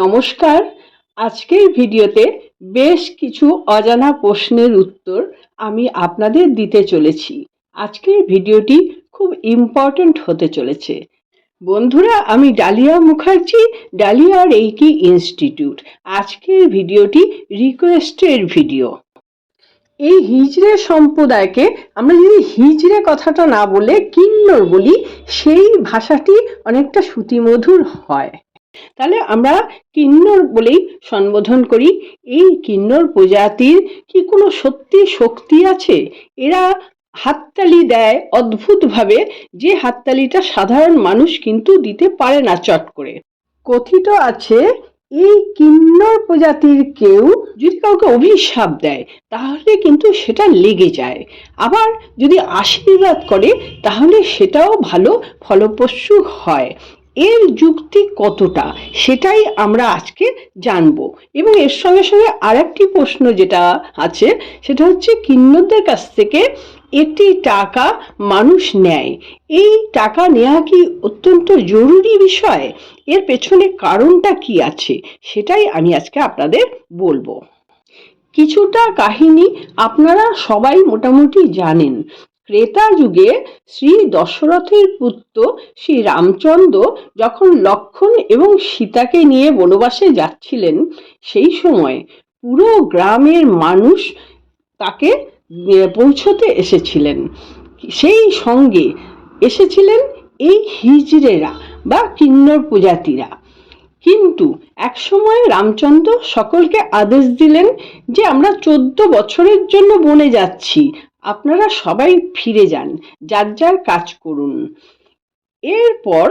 নমস্কার। আজকের ভিডিওতে বেশ কিছু অজানা প্রশ্নের উত্তর আমি আপনাদের দিতে চলেছি। আজকের ভিডিওটি খুব ইম্পর্ট্যান্ট হতে চলেছে। বন্ধুরা, আমি ডালিয়া মুখার্জি, ডালিয়া রেইকি ইনস্টিটিউট। আজকের ভিডিওটি রিকোয়েস্টের ভিডিও। এই হিজড়ে সম্প্রদায়কে আমরা যদি হিজড়ে কথাটা না বলে কিন্নর বলি, সেই ভাষাটি অনেকটা শ্রুতিমধুর হয়। তাহলে আমরা কিন্নর বলেই সম্বোধন করি। এই কিন্নর প্রজাতির কি কোনো সত্যি শক্তি আছে? এরা হাততালি দেয় অদ্ভুতভাবে, যে হাততালিটা সাধারণ মানুষ কিন্তু দিতে পারে না চট করে। কথিত আছে, এই কিন্নর প্রজাতির কেউ যদি কাউকে অভিশাপ দেয়, তাহলে কিন্তু সেটা লেগে যায়। আবার যদি আশীর্বাদ করে, তাহলে সেটাও ভালো ফলপ্রসূ হয়। এর যুক্তি কতটা? সেটাই আমরা আজকে জানব। এবং এর সঙ্গে সঙ্গে আরেকটি প্রশ্ন যেটা আছে, সেটা হচ্ছে কিন্নদের কাছ থেকে একটি টাকা মানুষ নেয়। এই টাকা নেওয়া কি অত্যন্ত জরুরি বিষয়? এর পেছনে কারণটা কি আছে? সেটাই আমি আজকে আপনাদের বলব। কিছুটা কাহিনী আপনারা সবাই মোটামুটি জানেন। ত্রেতা যুগে শ্রী দশরথের পুত্র শ্রী রামচন্দ্র যখন লক্ষণ এবং সীতাকে নিয়ে বনবাসে যাচ্ছিলেন, সেই সময় পুরো গ্রামের মানুষ তাকে পৌঁছতে এসেছিলেন। সেই সঙ্গে এসেছিলেন এই হিজড়েরা বা কিন্নর প্রজাতিরা। কিন্তু একসময় রামচন্দ্র সকলকে আদেশ দিলেন যে, আমরা চোদ্দ বছরের জন্য বনে যাচ্ছি। আপনারা সবাই ফিরে যান, যার যার কাজ করুন। এরপর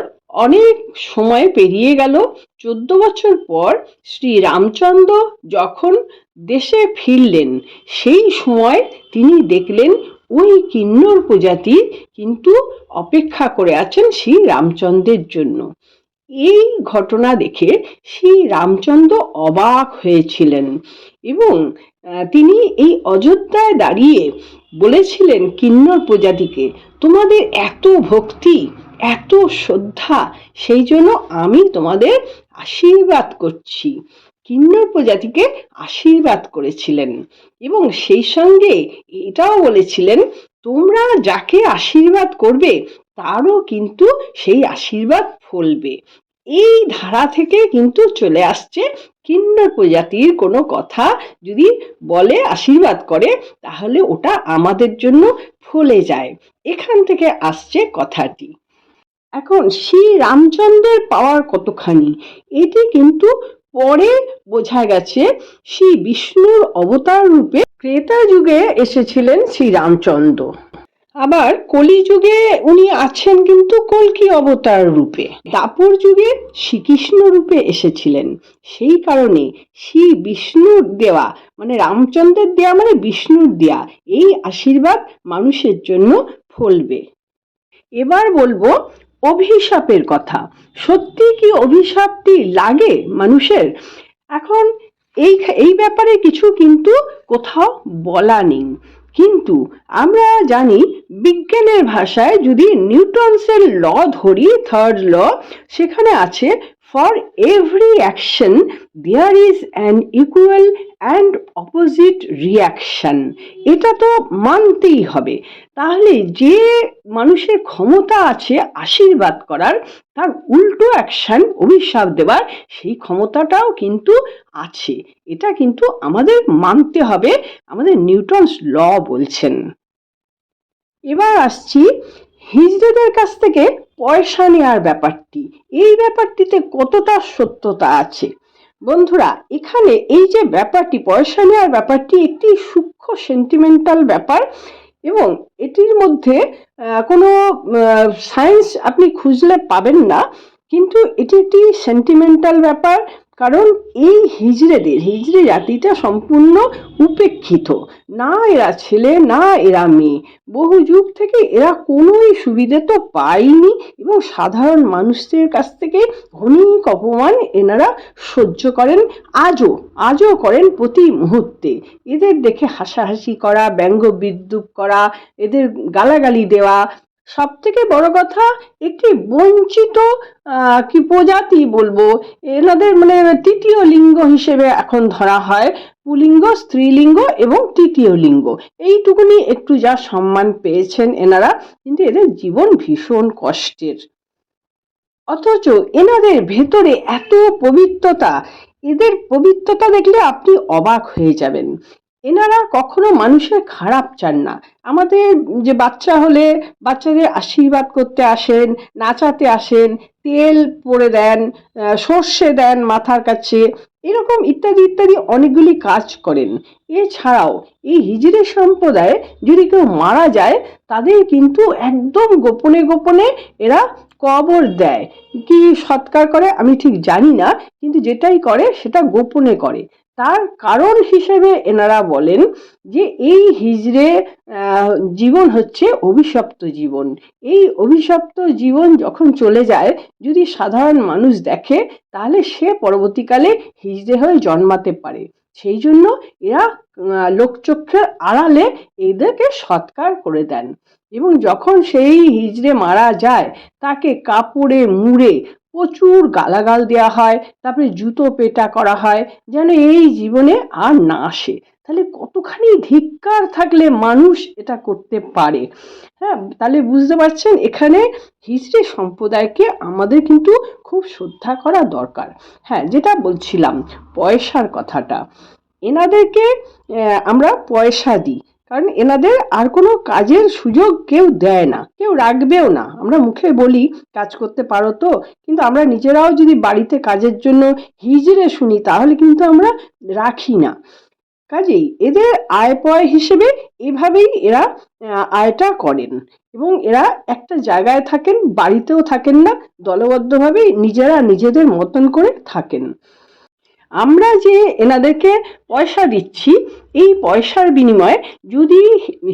অনেক সময় পেরিয়ে গেল, চোদ্দ বছর পর শ্রী রামচন্দ্র যখন দেশে ফিরলেন, সেই সময় তিনি দেখলেন ওই কিন্নর প্রজাতি কিন্তু অপেক্ষা করে আছেন শ্রী রামচন্দ্রের জন্য। এই ঘটনা দেখে শ্রী রামচন্দ্র অবাক হয়েছিলেন এবং তিনি এই অযোধ্যায় দাঁড়িয়ে বলেছিলেন কিন্নর প্রজাতিকে, তোমাদের এত ভক্তি, এত শ্রদ্ধা, সেই জন্য আমি তোমাদের আশীর্বাদ করছি। কিন্নর প্রজাতিকে আশীর্বাদ করেছিলেন এবং সেই সঙ্গে এটাও বলেছিলেন, তোমরা যাকে আশীর্বাদ করবে, তারও কিন্তু সেই আশীর্বাদ ফলবে। এই ধারা থেকে কিন্তু চলে আসছে কিন্নর প্রজাতির কোনো কথা যদি বলে, আশীর্বাদ করে, তাহলে ওটা আমাদের জন্য ফলে যায়। এখান থেকে আসছে কথাটি। এখন শ্রী রামচন্দ্রের পাওয়ার কতখানি? এটি কিন্তু পরে বোঝা গেছে শ্রী বিষ্ণুর অবতার রূপে ক্রেতা যুগে এসেছিলেন শ্রী রামচন্দ্র আবার কলিযুগে উনি আছেন কিন্তু কলকি অবতার রূপে। দাপর যুগে শ্রীকৃষ্ণ রূপে এসেছিলেন। সেই কারণে শ্রী বিষ্ণুর দেওয়া মানে রামচন্দ্রের দেওয়া মানে বিষ্ণুর দেওয়া, এই আশীর্বাদ মানুষের জন্য ফলবে। এবার বলব অভিশাপের কথা। সত্যি কি অভিশাপটি লাগে মানুষের? এখন এই এই ব্যাপারে কিছু কিন্তু কোথাও বলা নেই। কিন্তু আমরা জানি বিজ্ঞানের ভাষায় যদি নিউটনসের ল ধরি থার্ড ল সেখানে আছে for every action there is an equal and opposite reaction এটা তো মানতেই হবে। তাহলে যে মানুষের ক্ষমতা আছে আশীর্বাদ করার, তার উল্টো অ্যাকশন অভিশাপ দেওয়ার সেই ক্ষমতাটাও কিন্তু আছে। এটা কিন্তু আমাদের মানতে হবে। আমাদের নিউটনস ল বলছেন। এবার আসছি হিজড়েদের কাছ থেকে পয়সা নেওয়ার ব্যাপারটি। এই ব্যাপারটিতে কতটা সত্যতা আছে? বন্ধুরা, এখানে এই যে ব্যাপারটি, পয়সা নেওয়ার ব্যাপারটি, একটি সূক্ষ্ম সেন্টিমেন্টাল ব্যাপার এবং এটির মধ্যে কোনো সায়েন্স আপনি খুঁজলে পাবেন না, কিন্তু এটি একটি সেন্টিমেন্টাল ব্যাপার। কারণ এই হিজড়েদের, হিজড়ে জাতিটা সম্পূর্ণ উপেক্ষিত। না এরা ছেলে, না এরা মেয়ে। বহু যুগ থেকে এরা কোনোই সুবিধে তো পায়নি এবং সাধারণ মানুষদের কাছ থেকে অনেক অপমান এনারা সহ্য করেন আজও আজও করেন প্রতি মুহূর্তে। এদের দেখে হাসাহাসি করা, ব্যঙ্গ বিদ্রুপ করা, এদের গালাগালি দেওয়া সব থেকে বড় কথা একটি বঞ্চিত কি প্রজাতি বলব? এনাদের মানে তৃতীয় লিঙ্গ হিসেবে এখন ধরা হয় পুলিঙ্গ, স্ত্রীলিঙ্গ এবং তৃতীয় লিঙ্গ। এইটুকুনি একটু যা সম্মান পেয়েছেন এনারা, কিন্তু এদের জীবন ভীষণ কষ্টের। অথচ এনাদের ভেতরে এত পবিত্রতা, এদের পবিত্রতা দেখলে আপনি অবাক হয়ে যাবেন। এনারা কখনো মানুষের খারাপ চান না। আমাদের যে বাচ্চা হলে বাচ্চাদের আশীর্বাদ করতে আসেন, নাচাতে আসেন, তেল পরে দেন সর্ষে দেন মাথার কাছে, এরকম ইত্যাদি ইত্যাদি অনেকগুলি কাজ করেন। এছাড়াও এই হিজড়ি সম্প্রদায়ে যদি কেউ মারা যায়, তাদের কিন্তু একদম গোপনে গোপনে এরা কবর দেয়। কি সৎকার করে আমি ঠিক জানি না, কিন্তু যেটাই করে সেটা গোপনে করে। তার কারণ হিসেবে এনারা বলেন যে এই হিজড়ে জীবন হচ্ছে অভিশপ্ত জীবন। এই অভিশপ্ত জীবন যখন চলে যায়, যদি সাধারণ মানুষ দেখে, তাহলে সে পরবর্তীকালে হিজড়ে হয়ে জন্মাতে পারে। সেই জন্য এরা লোকচক্ষের আড়ালে এদেরকে সৎকার করে দেন। এবং যখন সেই হিজড়ে মারা যায়, তাকে কাপড়ে, মুড়ে প্রচুর গালাগাল দেওয়া হয়, তারপরে জুতো পেটা করা হয়, যেন এই জীবনে আর না আসে। তাহলে কতখানি ধিক্কার থাকলে মানুষ এটা করতে পারে? হ্যাঁ তাহলে বুঝতে পারছেন, এখানে হিজড়ে সম্প্রদায়কে আমাদের কিন্তু খুব শ্রদ্ধা করা দরকার। হ্যাঁ যেটা বলছিলাম, পয়সার কথাটা। এনাদেরকে আমরা পয়সা দিই। কারণ এনাদের আর কোনো কাজের সুযোগ কেউ দেয় না, কেউ রাখবেও না। আমরা মুখে বলি, কাজ করতে পারো তো? কিন্তু আমরা নিজেরাও যদি বাড়িতে কাজের জন্য হিজড়ে শুনি, তাহলে কিন্তু আমরা রাখি না। কাজেই এদের আয় পয় হিসেবে এভাবেই এরা আয়টা করেন এবং এরা একটা জায়গায় থাকেন, বাড়িতেও থাকেন না, দলবদ্ধভাবেই নিজেরা নিজেদের মতন করে থাকেন। আমরা যে এনাদেরকে পয়সা দিচ্ছি, এই পয়সার বিনিময়ে যদি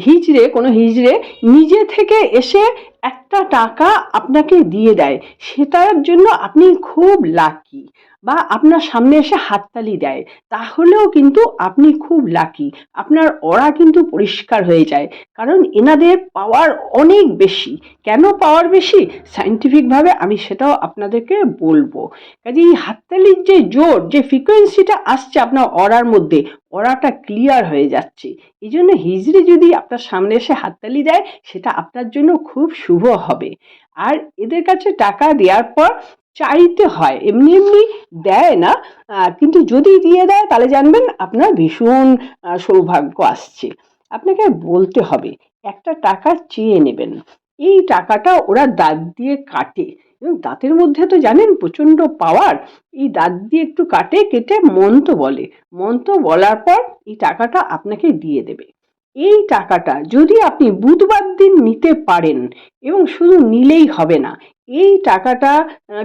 হিজড়ে, কোনো হিজড়ে নিজে থেকে এসে একটা টাকা আপনাকে দিয়ে দেয়, সেটার জন্য আপনি খুব লাকি বা আপনার সামনে এসে হাততালি দেয়, তাহলেও কিন্তু আপনি খুব লাকি আপনার অরা কিন্তু পরিষ্কার হয়ে যায়, কারণ এনাদের পাওয়ার অনেক বেশি। কেন পাওয়ার বেশি? সাইন্টিফিকভাবে আমি সেটাও আপনাদেরকে বলব। কাজে এই হাততালির যে জোর, যে ফ্রিকোয়েন্সিটা আসছে আপনার অরার মধ্যে অরাটা ক্লিয়ার হয়ে যাচ্ছে। এই জন্য হিজড়ি যদি আপনার সামনে এসে হাততালি দেয়, সেটা আপনার জন্য খুব শুভ হবে। আর এদের কাছে টাকা দেওয়ার পর চাইতে হয়। এমনি এমনি দেয় না কিন্তু যদি দিয়ে দেয়, তাহলে জানবেন আপনার ভীষণ সৌভাগ্য আসছে। আপনাকে বলতে হবে, একটা টাকা চেয়ে নেবেন। এই টাকাটা ওরা দাঁত দিয়ে কাটে। এবং দাঁতের মধ্যে তো জানেন প্রচণ্ড পাওয়ার এই দাঁত দিয়ে একটু কাটে, কেটে মন্ত্র বলে। মন্ত্র বলার পর এই টাকাটা আপনাকে দিয়ে দেবে। এই টাকাটা যদি আপনি বুধবার দিন নিতে পারেন এবং শুধু নিলেই হবে না, এই টাকাটা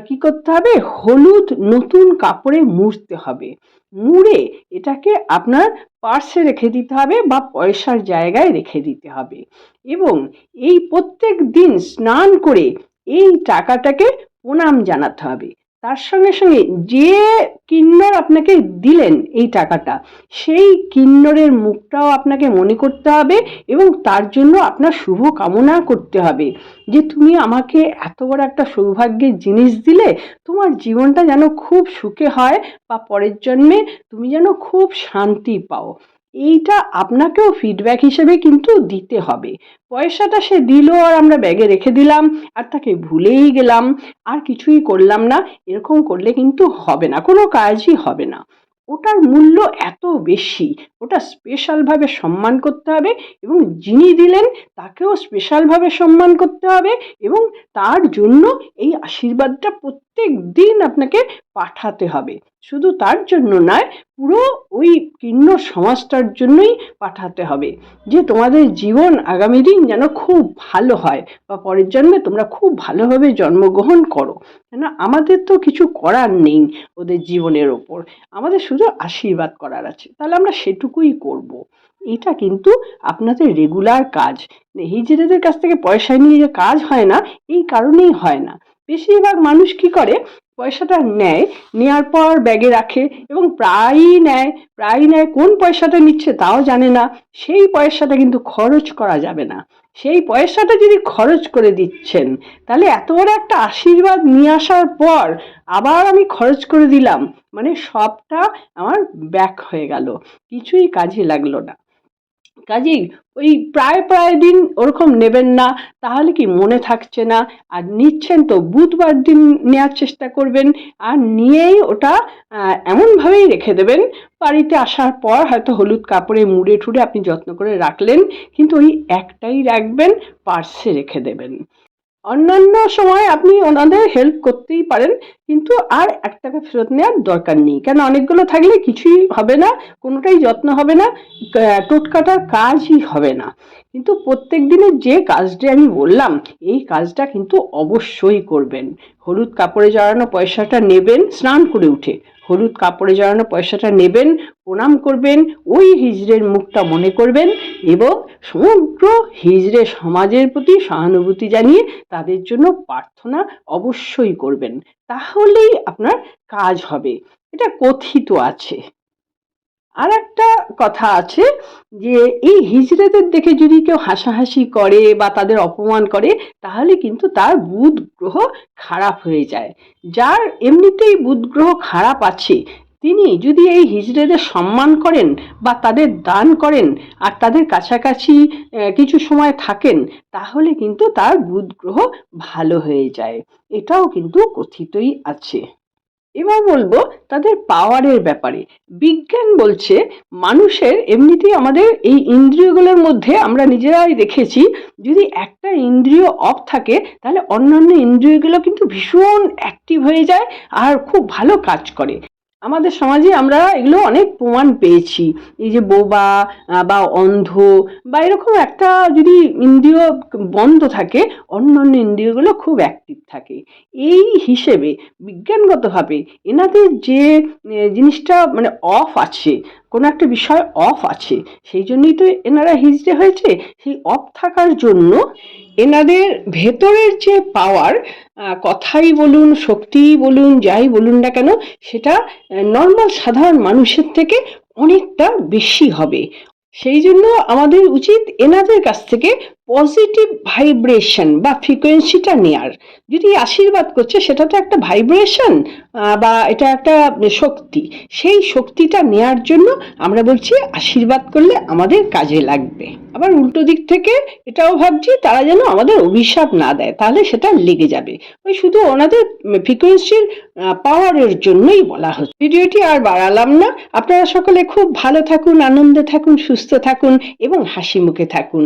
কি করতে হবে? হলুদ নতুন কাপড়ে মুড়তে হবে। মুড়ে এটাকে আপনার পার্সে রেখে দিতে হবে বা পয়সার জায়গায় রেখে দিতে হবে এবং এই প্রত্যেক দিন স্নান করে এই টাকাটাকে প্রণাম জানাতে হবে। তার সঙ্গে সঙ্গে যে কিন্নর আপনাকে দিলেন এই টাকাটা, সেই কিন্নরের মুখটাও আপনাকে মনে করতে হবে এবং তার জন্য আপনার শুভ কামনা করতে হবে যে তুমি আমাকে এত বড় একটা সৌভাগ্যের জিনিস দিলে, তোমার জীবনটা যেন খুব সুখে হয় বা পরের জন্মে তুমি যেন খুব শান্তি পাও। এইটা আপনাকেও ফিডব্যাক হিসেবে কিন্তু দিতে হবে। পয়সাটা সে দিল আর আমরা ব্যাগে রেখে দিলাম, আর তাকে ভুলেই গেলাম, আর কিছুই করলাম না, এরকম করলে কিন্তু হবে না, কোনো কাজই হবে না। ওটার মূল্য এত বেশি, ওটা স্পেশালভাবে সম্মান করতে হবে এবং যিনি দিলেন তাকেও স্পেশালভাবে সম্মান করতে হবে এবং তার জন্য এই আশীর্বাদটা প্রত্যেক দিন আপনাকে পাঠাতে হবে। শুধু তার জন্য নয়, পুরো ওই কিন্ন সমাজটার জন্যই পাঠাতে হবে। যে তোমাদের জীবন আগামী দিন যেন খুব ভালো হয় বা পরের জন্মে তোমরা খুব ভালোভাবে জন্মগ্রহণ করো। কেন আমাদের তো কিছু করার নেই ওদের জীবনের ওপর। আমাদের শুধু আশীর্বাদ করার আছে। তাহলে আমরা সেটুকুই করব। এটা কিন্তু আপনাদের রেগুলার কাজ। হিজড়েদের কাছ থেকে পয়সা নিয়ে যে কাজ হয় না, এই কারণেই হয় না। বেশিরভাগ মানুষ কি করে? পয়সাটা নেয় নেওয়ার পর ব্যাগে রাখে এবং প্রায়ই নেয়। প্রায়ই নেয়, কোন পয়সাটা নিচ্ছে তাও জানে না। সেই পয়সাটা কিন্তু খরচ করা যাবে না। সেই পয়সাটা যদি খরচ করে দিচ্ছেন, তাহলে এত বড় একটা আশীর্বাদ নিয়ে আসার পর আবার আমি খরচ করে দিলাম। মানে সবটা আমার ব্যাক হয়ে গেল। কিছুই কাজে লাগল না। কাজেই ওই প্রায় প্রায় দিন ওরকম নেবেন না, তাহলে কি মনে থাকছে না? আর নিচ্ছেন তো বুধবার দিন নেওয়ার চেষ্টা করবেন, আর নিয়েই ওটা এমনভাবেই রেখে দেবেন। বাড়িতে আসার পর হয়তো হলুদ কাপড়ে মুড়ে ঠুড়ে আপনি যত্ন করে রাখলেন, কিন্তু ওই একটাই রাখবেন, পার্সে রেখে দেবেন। অন্যান্য সময় আপনি ওনাদের হেল্প করতেই পারেন, কিন্তু আর এক টাকা ফেরত নেওয়ার দরকার নেই। কেন? অনেকগুলো থাকলে কিছুই হবে না, কোনোটাই যত্ন হবে না টোটকাটার কাজই হবে না। কিন্তু প্রত্যেক দিনের যে কাজটি আমি বললাম, এই কাজটা কিন্তু অবশ্যই করবেন। হলুদ কাপড়ে জড়ানো পয়সাটা নেবেন, স্নান করে উঠে। হলুদ কাপড়ে জড়ানো পয়সাটা নেবেন, প্রণাম করবেন, ওই হিজড়ের মুখটা মনে করবেন এবং সমগ্র হিজড়ে সমাজের প্রতি সহানুভূতি জানিয়ে তাদের জন্য প্রার্থনা অবশ্যই করবেন। তাহলেই আপনার কাজ হবে। এটা কথিত আছে। আর একটা কথা আছে যে, এই হিজড়েদের দেখে যদি কেউ হাসাহাসি করে বা তাদের অপমান করে, তাহলে কিন্তু তার বুধ গ্রহ খারাপ হয়ে যায়। যার এমনিতেই বুধ গ্রহ খারাপ আছে, তিনি যদি এই হিজড়েদের সম্মান করেন বা তাদের দান করেন আর তাদের কাছাকাছি কিছু সময় থাকেন, তাহলে কিন্তু তার বুধ গ্রহ ভালো হয়ে যায়। এটাও কিন্তু কথিতই আছে। এবার বলব তাদের পাওয়ারের ব্যাপারে। বিজ্ঞান বলছে মানুষের এমনিতেই আমাদের এই ইন্দ্রিয়গুলোর মধ্যে আমরা নিজেরাই দেখেছি, যদি একটা ইন্দ্রিয় অফ থাকে, তাহলে অন্যান্য ইন্দ্রিয়গুলো কিন্তু ভীষণ অ্যাক্টিভ হয়ে যায় আর খুব ভালো কাজ করে। আমাদের সমাজে আমরা এগুলো অনেক প্রমাণ পেয়েছি। এই যে বোবা বা অন্ধ, বা এরকম একটা যদি ইন্দ্রিয় বন্ধ থাকে অন্য অন্য ইন্দ্রিয়গুলো খুব অ্যাক্টিভ থাকে। এই হিসেবে বিজ্ঞানগতভাবে এনাদের যে জিনিসটা মানে অফ আছে, কোনো একটা বিষয় অফ আছে, সেই জন্যই তো এনারা হিজড়ে হয়েছে, সেই অফ থাকার জন্য এনাদের ভেতরের যে পাওয়ার কথাই বলুন শক্তি বলুন, যাই বলুন না কেন, সেটা নর্মাল সাধারণ মানুষের থেকে অনেকটা বেশি হবে। সেই জন্য আমাদের উচিত এনাদের কাছ থেকে পজিটিভ ভাইব্রেশন বা ফ্রিকোয়েন্সিটা নেয়ার। যদি আশীর্বাদ করছে, সেটা তো একটা ভাইব্রেশন বা এটা একটা শক্তি। সেই শক্তিটা নেয়ার জন্য আমরা বলছি আশীর্বাদ করলে আমাদের কাজে লাগবে। আবার উল্টো দিক থেকে এটাও ভাবছি, তারা যেন আমাদের অভিশাপ না দেয়, তাহলে সেটা লেগে যাবে। ওই শুধু ওনাদের ফ্রিকোয়েন্সির পাওয়ারের জন্যই বলা হচ্ছে। ভিডিওটি আর বাড়ালাম না। আপনারা সকলে খুব ভালো থাকুন, আনন্দে থাকুন, সুস্থ থাকুন এবং হাসি মুখে থাকুন।